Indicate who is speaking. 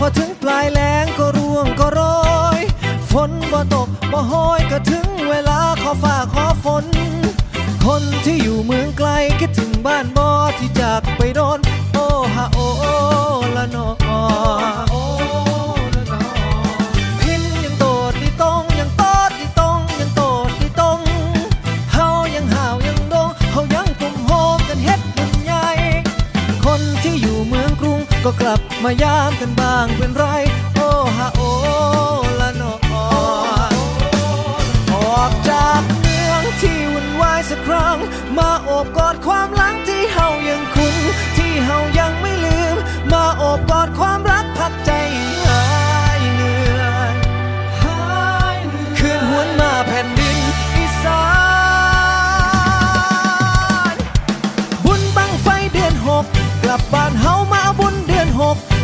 Speaker 1: พอถึงปลายแรงก็รวงก็โรย ฝนบ่ตกบ่หอยก็ถึงเวลาขอฝ่าขอฝน คนที่อยู่เมืองไกลคิดถึงบ้านบอด ก็กลับมายามกันบ้างเป็นไร โอฮาโอละนอออกจากเมืองที่วุ่นวายสักครั้ง มาโอบกอดความหลังที่เฮายังคุ้นที่เฮายังไม่ลืม มาโอบกอดความรักพักใจหายเหนื่อยคืนหวนมาแผ่นดินอีสานบุญบังไฟเดือนหกกลับบ้านเฮามาบ Oh.